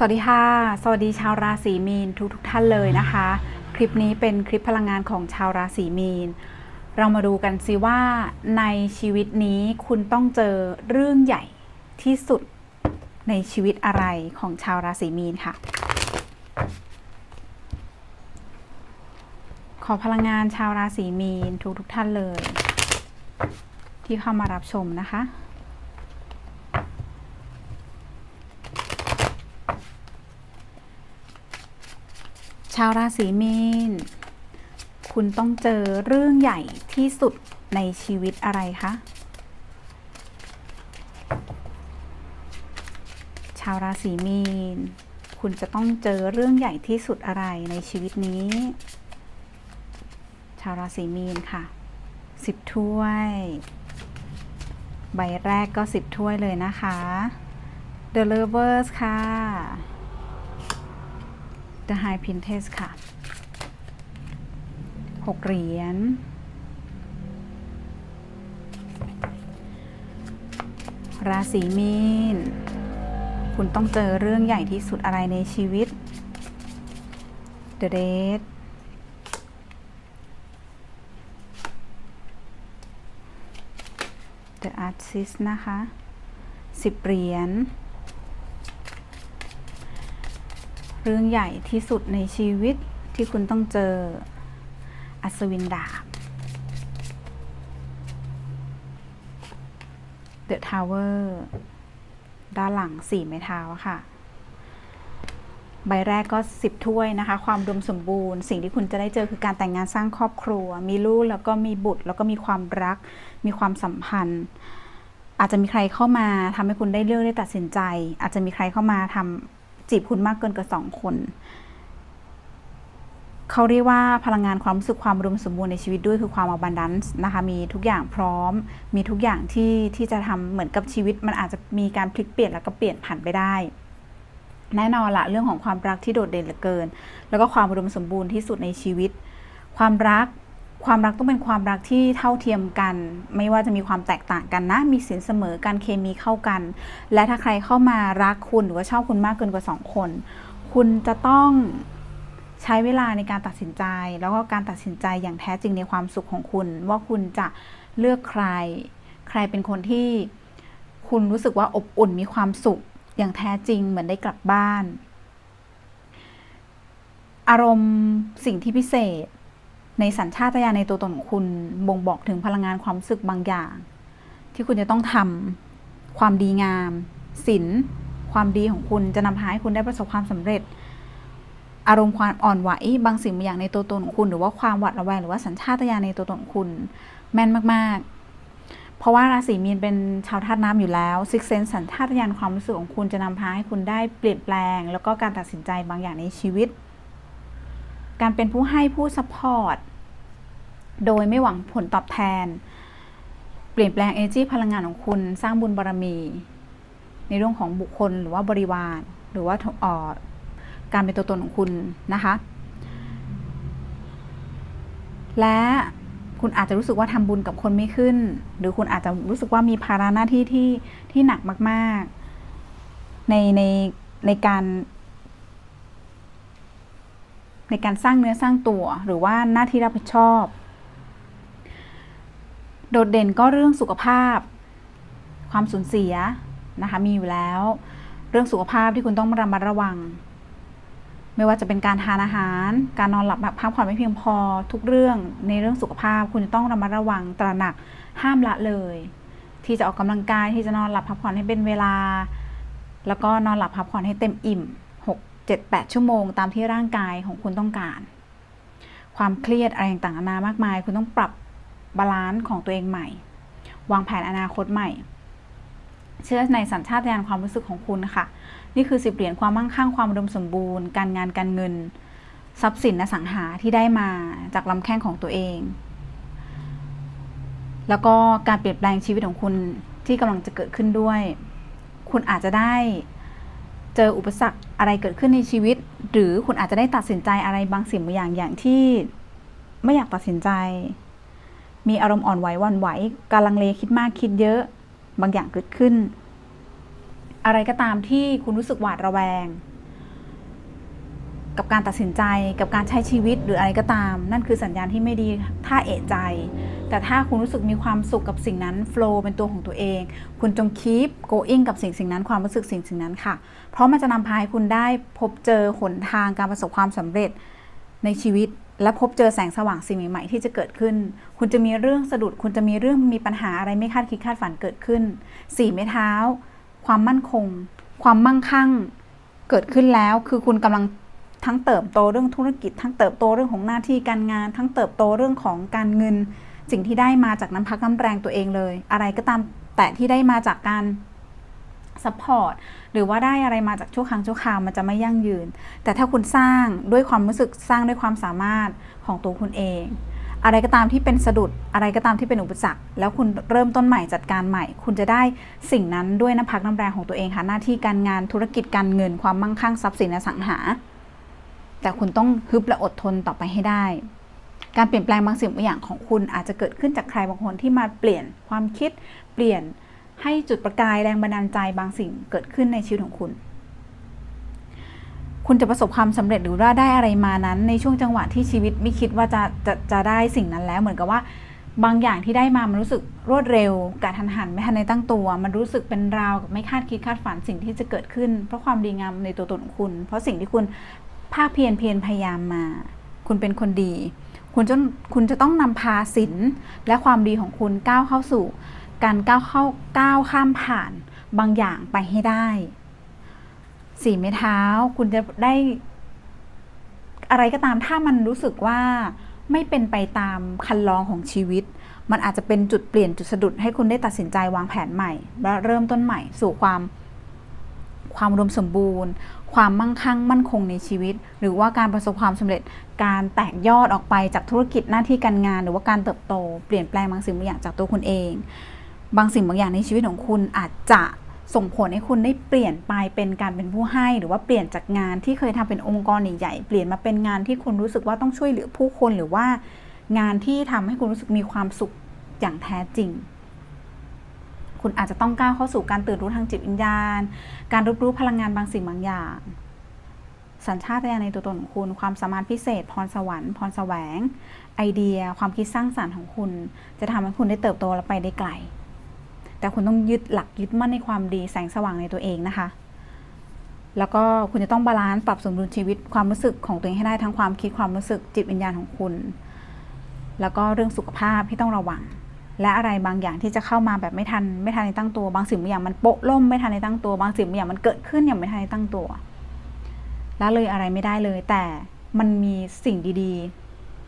สวัสดีค่ะ สวัสดีชาวราศีมีนทุกทุกๆท่านเลยนะคะ คลิปนี้เป็นคลิปพลังงานของชาวราศีมีน เรามาดูกันสิว่าในชีวิตนี้คุณต้องเจอเรื่องใหญ่ที่สุดในชีวิตอะไรของชาวราศีมีนค่ะ ขอพลังงานชาวราศีมีนทุกทุกๆท่านเลย ที่เข้ามารับชมนะคะ ชาวราศีมีนคุณต้องเจอเรื่องใหญ่ที่สุดในชีวิตอะไรคะ ชาวราศีมีนคุณจะต้องเจอเรื่องใหญ่ที่สุดอะไรในชีวิตนี้ ชาวราศีมีนค่ะสิบถ้วย ใบแรกก็สิบถ้วยเลยนะคะ The Lovers ค่ะ The High Princess ค่ะหกเหรียญ ราศีมีน คุณต้องเจอเรื่องใหญ่ที่สุดอะไรในชีวิต The Dead The Artist นะคะสิบเหรียญ เรื่องใหญ่ที่สุดในชีวิตที่คุณต้องเจอ อัศวินดาบ The Tower ด้านหลังสี่ไม้เท้าค่ะ ใบแรกก็10ถ้วยนะคะ ความรวมสมบูรณ์ สิ่งที่คุณจะได้เจอคือการแต่งงานสร้างครอบครัว มีลูกแล้วก็มีบุตร แล้วก็มีความรัก มีความสัมพันธ์ อาจจะมีใครเข้ามาทำให้คุณได้เลือกได้ตัดสินใจ อาจจะมีใครเข้ามาทำ จีบคุณมากเกินกว่าสองคน เขาเรียกว่าพลังงานความรู้สึกความรวมสมบูรณ์ในชีวิตด้วยคือความ abundance นะคะ มีทุกอย่างพร้อม มีทุกอย่างที่ที่จะทำเหมือนกับชีวิต มันอาจจะมีการพลิกเปลี่ยนแล้วก็เปลี่ยนผ่านไปได้ แน่นอนละเรื่องของความรักที่โดดเด่นเหลือเกิน แล้วก็ความอุมสมบูรณ์ที่สุดในชีวิต ความรัก ความรักต้องเป็นความรักที่เท่าเทียมกัน ไม่ว่าจะมีความแตกต่างกันนะ มีสินเสมอการเคมีเข้ากัน และถ้าใครเข้ามารักคุณหรือว่าชอบคุณมากเกินกว่าสองคน คุณจะต้องใช้เวลาในการตัดสินใจ แล้วก็การตัดสินใจอย่างแท้จริงในความสุขของคุณ ว่าคุณจะเลือกใคร ใครเป็นคนที่คุณรู้สึกว่าอบอุ่นมีความสุขอย่างแท้จริงเหมือนได้กลับบ้าน อารมณ์สิ่งที่พิเศษ ในสัญชาตญาณในตัวตนของคุณบ่งบอกถึงพลังงานความรู้สึกบางอย่าง ที่คุณจะต้องทำความดีงามศีลความดีของคุณจะนำพาให้คุณได้ประสบความสำเร็จ อารมณ์ความอ่อนไหวบางสิ่งบางอย่างในตัวตนของคุณ หรือว่าความหวาดระแวงหรือว่าสัญชาตญาณในตัวตนของคุณ แม่นมาก ๆ เพราะว่าราศีมีนเป็นชาวธาตุน้ำอยู่แล้วซิกเซนสัญชาตญาณความรู้สึกของคุณจะนำพาให้คุณได้เปลี่ยนแปลง แล้วก็การตัดสินใจบางอย่างในชีวิต การเป็นผู้ให้ผู้ซัพพอร์ต โดยไม่หวังผลตอบแทน เปลี่ยนแปลงเอเนจีพลังงานของคุณสร้างบุญบารมี ในเรื่องของบุคคลหรือว่าบริวาร หรือว่าออการเป็นตัวตนของคุณนะคะ และคุณอาจจะรู้สึกว่าทำบุญกับคนไม่ขึ้น หรือคุณอาจจะรู้สึกว่ามีภาระหน้าที่ที่ที่หนักมาก ๆ ในในในการ ในการสร้างเนื้อสร้างตัว หรือว่าหน้าที่รับผิดชอบ โดดเด่นก็เรื่องสุขภาพ ความสูญเสียนะคะมีอยู่แล้ว เรื่องสุขภาพที่คุณต้องระมัดระวัง ไม่ว่าจะเป็นการทานอาหาร การนอนหลับพักผ่อนไม่เพียงพอทุกเรื่องในเรื่องสุขภาพ คุณจะต้องระมัดระวังตระหนักห้ามละเลย ที่จะออกกำลังกายที่จะนอนหลับพักผ่อนให้เป็นเวลา แล้วก็นอนหลับพักผ่อนให้เต็มอิ่ม 6 7 8 ชั่วโมง ตามที่ร่างกายของคุณต้องการ ความเครียดอะไรต่างๆนานามากมาย คุณต้องปรับ บาลานซ์ของตัวเองใหม่ วางแผนอนาคตใหม่ เชื่อในสัญชาตญาณความรู้สึกของคุณค่ะ นี่คือสิบเหรียญความมั่งคั่งความอุดมสมบูรณ์ การงานการเงิน ทรัพย์สินอสังหาที่ได้มาจากลำแข้งของตัวเอง แล้วก็การเปลี่ยนแปลงชีวิตของคุณที่กำลังจะเกิดขึ้นด้วย คุณอาจจะได้เจออุปสรรคอะไรเกิดขึ้นในชีวิต หรือคุณอาจจะได้ตัดสินใจอะไรบางสิ่งบางอย่างอย่างที่ไม่อยากตัดสินใจ มีอารมณ์อ่อนไหววันไหวการลังเลคิดมากคิดเยอะบางอย่างเกิดขึ้น อะไรก็ตามที่คุณรู้สึกหวาดระแวง กับการตัดสินใจกับการใช้ชีวิตหรืออะไรก็ตาม นั่นคือสัญญาณที่ไม่ดีถ้าเอะใจ แต่ถ้าคุณรู้สึกมีความสุขกับสิ่งนั้นโฟล์เป็นตัวของตัวเอง คุณจง keep going กับสิ่งสิ่งนั้นความรู้สึกสิ่งสิ่งนั้นค่ะ เพราะมันจะนำพาให้คุณได้พบเจอหนทางการประสบความสำเร็จในชีวิต และพบเจอแสงสว่างสิ่งใหม่ๆที่จะเกิดขึ้น คุณจะมีเรื่องสะดุด คุณจะมีเรื่องมีปัญหาอะไรไม่คาดคิดคาดฝันเกิดขึ้นสี่ไม้เท้า ความมั่นคง ความมั่งคั่ง เกิดขึ้นแล้ว คือคุณกำลังทั้งเติบโตเรื่องธุรกิจ ทั้งเติบโตเรื่องของหน้าที่การงาน ทั้งเติบโตเรื่องของการเงิน สิ่งที่ได้มาจากน้ำพักน้ำแรงตัวเองเลย อะไรก็ตามแต่ที่ได้มาจากการ ซัพพอร์ตหรือว่าได้อะไรมาจากชั่วครั้งชั่วคราวมันจะไม่ยั่งยืน แต่ถ้าคุณสร้างด้วยความรู้สึกสร้างด้วยความสามารถของตัวคุณเอง อะไรก็ตามที่เป็นสะดุดอะไรก็ตามที่เป็นอุปสรรคแล้วคุณเริ่มต้นใหม่จัดการใหม่ คุณจะได้สิ่งนั้นด้วยน้ำพักน้ำแรงของตัวเองค่ะหน้าที่การงานธุรกิจการเงินความมั่งคั่งทรัพย์สินอสังหา แต่คุณต้องฮึบและอดทนต่อไปให้ได้การเปลี่ยนแปลงบางสิ่งบางอย่างของคุณอาจจะเกิดขึ้นจากใครบางคนที่มาเปลี่ยนความคิด เปลี่ยน ให้จุดประกายแรงบันดาลใจบางสิ่งเกิดขึ้นในชีวิตของคุณ คุณจะประสบความสำเร็จหรือว่าได้อะไรมานั้น ในช่วงจังหวะที่ชีวิตไม่คิดว่าจะจะจะได้สิ่งนั้นแล้ว เหมือนกับว่าบางอย่างที่ได้มามันรู้สึกรวดเร็วกระทันหันไม่ทันในตั้งตัว มันรู้สึกเป็นราวกับไม่คาดคิดคาดฝันสิ่งที่จะเกิดขึ้น เพราะความดีงามในตัวตนของคุณ เพราะสิ่งที่คุณภาคเพียรเพียรพยายามมา คุณเป็นคนดี คุณจะคุณจะต้องนำพาศีลและความดีของคุณก้าวเข้าสู่ การก้าวเข้าก้าวข้ามผ่านบางอย่างไปให้ได้ สี่ไม้เท้าคุณจะได้ อะไรก็ตามถ้ามันรู้สึกว่าไม่เป็นไปตามคันลองของชีวิต มันอาจจะเป็นจุดเปลี่ยนจุดสะดุดให้คุณได้ตัดสินใจวางแผนใหม่ และเริ่มต้นใหม่สู่ความความอุดมสมบูรณ์ ความมั่งคั่งมั่นคงในชีวิต หรือว่าการประสบความสำเร็จ การแตกยอดออกไปจากธุรกิจหน้าที่การงาน หรือว่าการเติบโต เปลี่ยนแปลงบางสิ่งบางอย่างจากตัวคุณเอง บางสิ่งบางอย่างในชีวิตของคุณอาจจะส่งผลให้คุณได้เปลี่ยนไปเป็นการเป็นผู้ให้ หรือว่าเปลี่ยนจากงานที่เคยทำเป็นองค์กรใหญ่ๆเปลี่ยนมาเป็นงานที่คุณรู้สึกว่าต้องช่วยเหลือผู้คนหรือว่างานที่ทำให้คุณรู้สึกมีความสุขอย่างแท้จริง คุณอาจจะต้องก้าวเข้าสู่การตื่นรู้ทางจิตวิญญาณ การรับรู้พลังงานบางสิ่งบางอย่าง สัญชาตญาณในตัวตนของคุณ ความสามารถพิเศษ พรสวรรค์ พรแสวง ไอเดีย ความคิดสร้างสรรค์ของคุณ จะทำให้คุณได้เติบโตและไปได้ไกล แต่คุณต้องยึดหลักยึดมั่นในความดีแสงสว่างในตัวเองนะคะ แล้วก็คุณจะต้องบาลานซ์ปรับสมดุลชีวิตความรู้สึกของตัวเองให้ได้ทั้งความคิดความรู้สึกจิตวิญญาณของคุณ แล้วก็เรื่องสุขภาพที่ต้องระวัง และอะไรบางอย่างที่จะเข้ามาแบบไม่ทันไม่ทันในตั้งตัว บางสิ่งบางอย่างมันโปะล่มไม่ทันในตั้งตัว บางสิ่งบางอย่างมันเกิดขึ้นอย่างไม่ทันในตั้งตัวละเลยอะไรไม่ได้เลย แต่มันมีสิ่งดี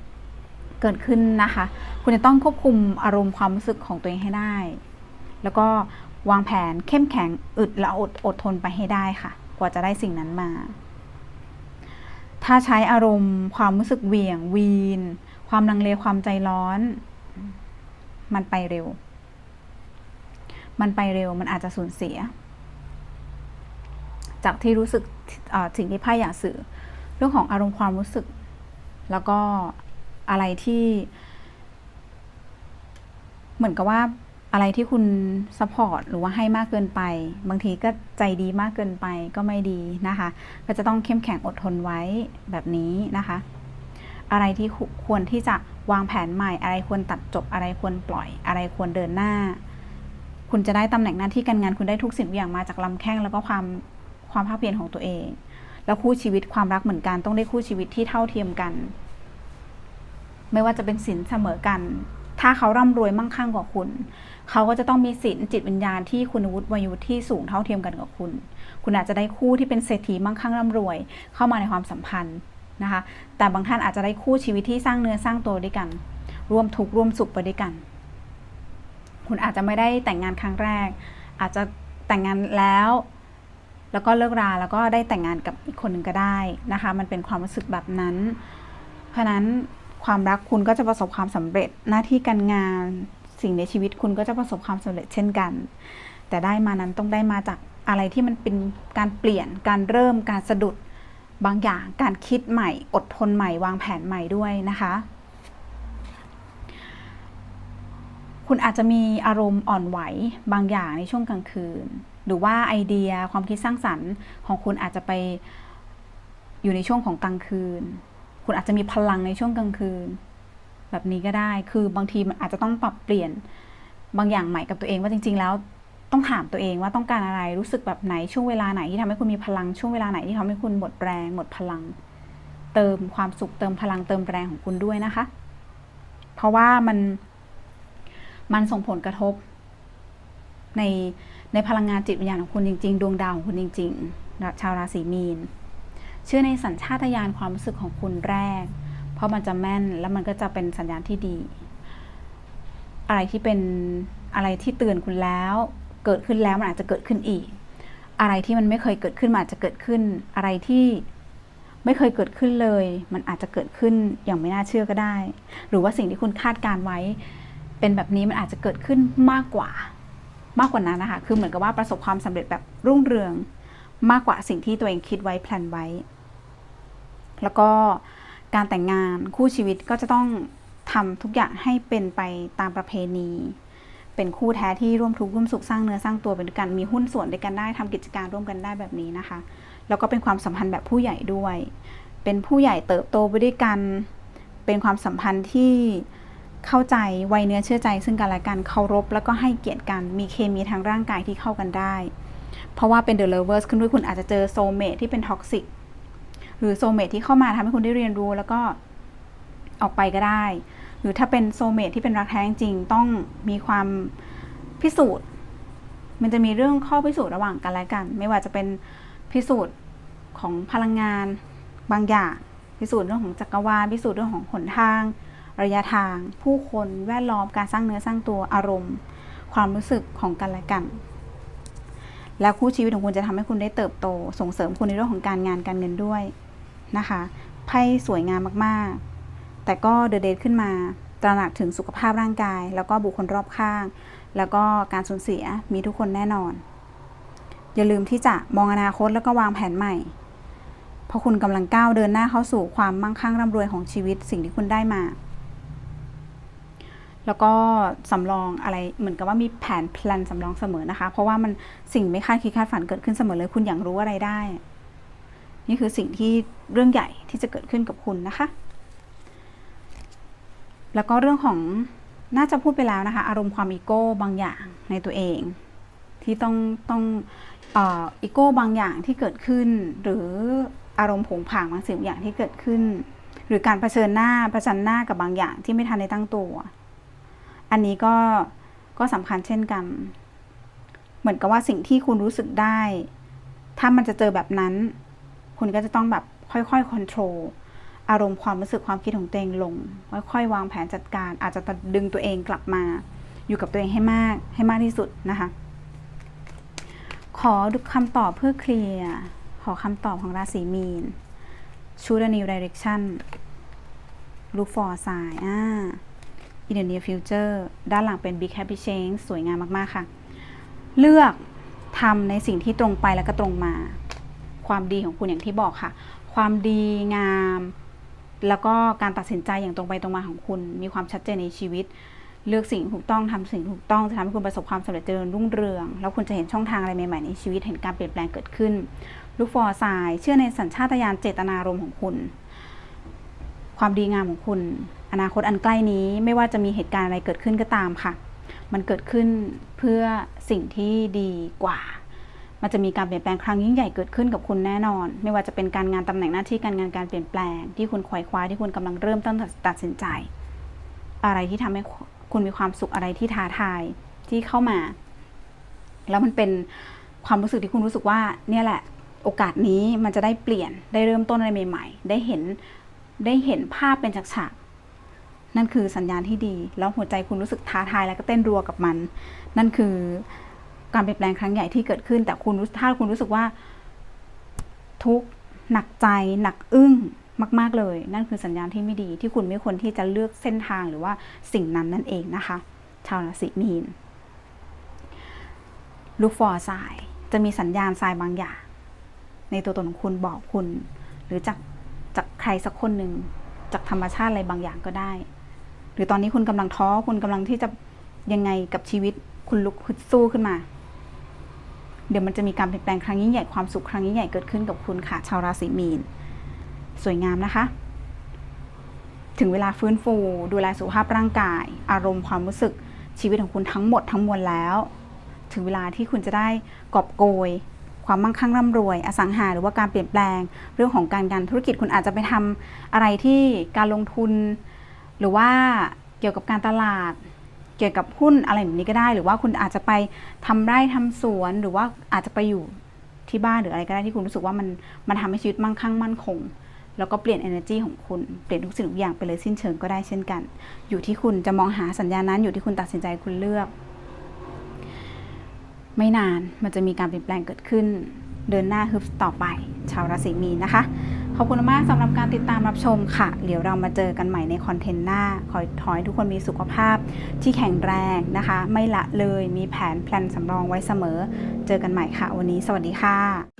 ๆ เกิดขึ้นนะคะ คุณจะต้องควบคุมอารมณ์ความรู้สึกของตัวเองให้ได้ แล้วก็วางแผนเข้มแข็งอึดและอดอดทนไปให้ได้ค่ะ กว่าจะได้สิ่งนั้นมา ถ้าใช้อารมณ์ความรู้สึกเหวี่ยง วีน ความลังเลความใจร้อน มันไปเร็ว มันไปเร็วมันอาจจะสูญเสีย จากที่รู้สึกสิ่งที่ไพ่อยากสื่อ เรื่องของอารมณ์ความรู้สึก แล้วก็อะไรที่ เหมือนกับว่า อะไรที่คุณซัพพอร์ตหรือว่าให้มากเกินไป บางทีก็ใจดีมากเกินไปก็ไม่ดีนะคะ ก็จะต้องเข้มแข็งอดทนไว้แบบนี้นะคะ อะไรที่ควรที่จะวางแผนใหม่ อะไรควรตัดจบอะไรควรปล่อย อะไรควรเดินหน้า คุณจะได้ตำแหน่งหน้าที่การงานคุณได้ทุกสิ่งทุกอย่างมาจากลำแข้งแล้วก็ความความภาคเพียรของตัวเอง แล้วคู่ชีวิตความรักเหมือนกัน ต้องได้คู่ชีวิตที่เท่าเทียมกัน ไม่ว่าจะเป็นสินเสมอกัน ถ้าเขาร่ำรวยมั่งคั่งกว่าคุณ เขาก็จะต้องมีสินจิตวิญญาณที่คุณวุฒิวัยวุฒิที่สูงเท่าเทียมกันกับคุณ คุณอาจจะได้คู่ที่เป็นเศรษฐีมั่งคั่งร่ำรวย เข้ามาในความสัมพันธ์นะคะ แต่บางท่านอาจจะได้คู่ชีวิตที่สร้างเนื้อสร้างตัวด้วยกัน ร่วมทุกข์ร่วมสุขไปด้วยกัน คุณอาจจะไม่ได้แต่งงานครั้งแรก อาจจะแต่งงานแล้ว แล้วก็เลิกราแล้วก็ได้แต่งงานกับอีกคนหนึ่งก็ได้นะคะ มันเป็นความรู้สึกแบบนั้น เพราะนั้น ความรักคุณก็จะประสบความสำเร็จ หน้าที่การงานสิ่งในชีวิตคุณก็จะประสบความสำเร็จเช่นกัน แต่ได้มานั้นต้องได้มาจากอะไรที่มันเป็นการเปลี่ยน การเริ่มการสะดุดบางอย่าง การคิดใหม่ อดทนใหม่ วางแผนใหม่ด้วยนะคะ คุณอาจจะมีอารมณ์อ่อนไหวบางอย่างในช่วงกลางคืน หรือว่าไอเดียความคิดสร้างสรรค์ของคุณอาจจะไปอยู่ในช่วงของกลางคืน คุณอาจจะมีพลังในช่วงกลางคืน แบบนี้ก็ได้ คือบางทีมันอาจจะต้องปรับเปลี่ยนบางอย่างใหม่กับตัวเองว่าจริง ๆ แล้วต้องถามตัวเองว่าต้องการอะไรรู้สึกแบบไหนช่วงเวลาไหนที่ทำให้คุณมีพลังช่วงเวลาไหนที่ทำให้คุณหมดแรงหมดพลัง เติมความสุขเติมพลังเติมแรงของคุณด้วยนะคะ เพราะว่ามันมันส่งผลกระทบ ในในพลังงานจิตวิญญาณของคุณจริง ๆ ดวงดาวของคุณจริง ๆ ชาวราศีมีน เชื่อในสัญชาตญาณความรู้สึกของคุณแรก เพราะมันจะแม่นแล้วมันก็จะเป็นสัญญาณที่ดี อะไรที่เป็นอะไรที่เตือนคุณแล้ว เกิดขึ้นแล้วมันอาจจะเกิดขึ้นอีก อะไรที่มันไม่เคยเกิดขึ้นมันอาจจะเกิดขึ้น อะไรที่ไม่เคยเกิดขึ้นเลย มันอาจจะเกิดขึ้นอย่างไม่น่าเชื่อก็ได้ หรือว่าสิ่งที่คุณคาดการไว้ เป็นแบบนี้มันอาจจะเกิดขึ้นมากกว่ามากกว่านั้นนะคะ คือเหมือนกับว่าประสบความสำเร็จแบบรุ่งเรือง มากกว่าสิ่งที่ตัวเองคิดไว้แพลนไว้ แล้วก็การแต่งงานคู่ชีวิตก็จะต้องทำทุกอย่างให้เป็นไปตามประเพณี เป็นคู่แท้ที่ร่วมทุกข์ร่วมสุขสร้างเนื้อสร้างตัวเป็นด้วยกันมีหุ้นส่วนด้วยกันได้ทำกิจการร่วมกันได้แบบนี้นะคะ แล้วก็เป็นความสัมพันธ์แบบผู้ใหญ่ด้วย เป็นผู้ใหญ่เติบโตไปด้วยกัน เป็นความสัมพันธ์ที่เข้าใจไวเนื้อเชื่อใจ ซึ่งกันและกันเคารพ แล้วก็ให้เกียรติกันมีเคมีทางร่างกายที่เข้ากันได้ เพราะว่าเป็น The Lovers ขึ้นด้วยคุณอาจจะเจอโซเมทที่เป็นท็อกซิก หรือโซเมทที่เข้ามาทำให้คุณได้เรียนรู้แล้วก็ออกไปก็ได้ หรือถ้าเป็นโซเมทที่เป็นรักแท้จริงต้องมีความพิสูจน์ มันจะมีเรื่องข้อพิสูจน์ระหว่างกันและกัน ไม่ว่าจะเป็นพิสูจน์ของพลังงานบางอย่าง พิสูจน์เรื่องของจักรวาลพิสูจน์เรื่องของหนทาง ระยะทาง ผู้คนแวดล้อมการสร้างเนื้อสร้างตัวอารมณ์ ความรู้สึกของกันและกัน แล้วคู่ชีวิตของคุณจะทำให้คุณได้เติบโต ส่งเสริมคุณในเรื่องของการงานการเงินด้วย นะคะไพ่สวยงามมากๆ แต่ก็เด e d เด e ขึ้นมาตระหนักถึงสุขภาพร่างกาย แล้วก็บุคคลรอบข้าง แล้วก็การสูญเสียมีทุกคนแน่นอน อย่าลืมที่จะมองอนาคตแล้วก็วางแผนใหม่ เพราะคุณกำลังก้าวเดินหน้าเข้าสู่ความมั่งคั่งร่ำรวยของชีวิตสิ่งที่คุณได้มา แล้วก็สำรองอะไรเหมือนกับว่ามีแผนแพลนสำรองเสมอนะคะ เพราะว่ามันสิ่งไม่คาดคิดคาดฝันเกิดขึ้นเสมอเลย คุณอยากรู้อะไรได้ นี่คือสิ่งที่เรื่องใหญ่ที่จะเกิดขึ้นกับคุณนะคะ แล้วก็เรื่องของน่าจะพูดไปแล้วนะคะ อารมณ์ความอีโก้บางอย่างในตัวเอง ที่ต้องต้องอีโก้บางอย่างที่เกิดขึ้น หรืออารมณ์ผงผางบางสิ่งบางอย่างที่เกิดขึ้น หรือการเผชิญหน้าเผชิญหน้ากับบางอย่างที่ไม่ทันได้ตั้งตัว อันนี้ก็ก็สำคัญเช่นกัน เหมือนกับว่าสิ่งที่คุณรู้สึกได้ ถ้ามันจะเจอแบบนั้น คุณก็จะต้องแบบค่อยๆคอนโทรลอารมณ์ความรู้สึกความคิดของตัวเองลง ค่อยๆวางแผนจัดการ อาจจะดึงตัวเองกลับมา อยู่กับตัวเองให้มากให้มากที่สุดนะคะ ขอดูคำตอบเพื่อเคลียร์ขอคำตอบของราศีมีน Choose a new direction look for a sign อ่า in the near future ด้านหลังเป็น big happy change สวยงามมาก ๆ ค่ะ เลือกทำในสิ่งที่ตรงไปแล้วก็ตรงมา ความดีของคุณอย่างที่บอกค่ะ ความดีงาม แล้วก็การตัดสินใจอย่างตรงไปตรงมาของคุณ มีความชัดเจนในชีวิต เลือกสิ่งถูกต้องทำสิ่งถูกต้องจะทำให้คุณประสบความสำเร็จเจริญรุ่งเรือง แล้วคุณจะเห็นช่องทางอะไรใหม่ๆในชีวิตเห็นการเปลี่ยนแปลงเกิดขึ้นลูกฟอร์สายเชื่อในสัญชาตญาณเจตนารมณ์ของคุณ ความดีงามของคุณ อนาคตอันใกล้นี้ไม่ว่าจะมีเหตุการณ์อะไรเกิดขึ้นก็ตามค่ะ มันเกิดขึ้นเพื่อสิ่งที่ดีกว่า มันจะมีการเปลี่ยนแปลงครั้งยิ่งใหญ่เกิดขึ้นกับคุณแน่นอน ไม่ว่าจะเป็นการงานตำแหน่งหน้าที่การงานการเปลี่ยนแปลง ที่คุณควยคว้าที่คุณกำลังเริ่มต้นตัดสินใจ อะไรที่ทำให้คุณมีความสุขอะไรที่ท้าทายที่เข้ามา แล้วมันเป็นความรู้สึกที่คุณรู้สึกว่า เนี่ยแหละ โอกาสนี้มันจะได้เปลี่ยนได้เริ่มต้นอะไรใหม่ ๆ ได้เห็นได้เห็นภาพเป็นฉากๆนั่นคือสัญญาณที่ดี แล้วหัวใจคุณรู้สึกท้าทายแล้วก็เต้นรัวกับมัน นั่นคือ การเปลี่ยนแปลงครั้งใหญ่ที่เกิดขึ้น แต่คุณรู้ถ้าคุณรู้สึกว่า ทุกข์หนักใจหนักอึ้งมาก ๆ เลย นั่นคือสัญญาณที่ไม่ดี ที่คุณไม่ควรที่จะเลือกเส้นทางหรือว่าสิ่งนั้นนั่นเองนะคะ ชาวราศีมีนลูกฟอร์สายจะมีสัญญาณทรายบางอย่าง ในตัวตนของคุณบอกคุณ หรือจากจากใครสักคนหนึ่งจากธรรมชาติอะไรบางอย่างก็ได้ หรือตอนนี้คุณกำลังท้อคุณกำลังที่จะยังไงกับชีวิต คุณลุกขึ้นสู้ขึ้นมา เดี๋ยวมันจะมีการเปลี่ยนแปลงครั้งยิ่งใหญ่ความสุขครั้งยิ่งใหญ่เกิดขึ้นกับคุณค่ะชาวราศีมีน สวยงามนะคะ ถึงเวลาฟื้นฟู ดูแลสุขภาพร่างกาย อารมณ์ความรู้สึกชีวิตของคุณทั้งหมดทั้งมวลแล้ว ถึงเวลาที่คุณจะได้กอบโกย ความมั่งคั่งร่ำรวย อสังหาหรือว่าการเปลี่ยนแปลง เรื่องของการงานธุรกิจคุณอาจจะไปทำอะไรที่การลงทุน หรือว่าเกี่ยวกับการตลาด เกี่ยวกับหุ้นอะไรแบบนี้ก็ได้ หรือว่าคุณอาจจะไปทำไร่ทำสวนหรือว่าอาจจะไปอยู่ที่บ้านหรืออะไรก็ได้ที่คุณรู้สึกว่ามันมันทำให้ชีวิตมั่งคั่งมั่นคง แล้วก็เปลี่ยน energy ของคุณเปลี่ยนทุกสิ่งทุกอย่างไปเลยสิ้นเชิงก็ได้เช่นกัน อยู่ที่คุณจะมองหาสัญญาณนั้นอยู่ที่คุณตัดสินใจคุณเลือก ไม่นานมันจะมีการเปลี่ยนแปลงเกิดขึ้น เดินหน้าฮึบต่อไป ชาวราศีมีนนะคะ ขอบคุณมากสำหรับการติดตามรับชมค่ะ เดี๋ยวเรามาเจอกันใหม่ในคอนเทนต์หน้า ขอขอให้ทุกคนมีสุขภาพที่แข็งแรงนะคะ ไม่ละเลยมีแผนแพลนสำรองไว้เสมอ เจอกันใหม่ค่ะ วันนี้สวัสดีค่ะ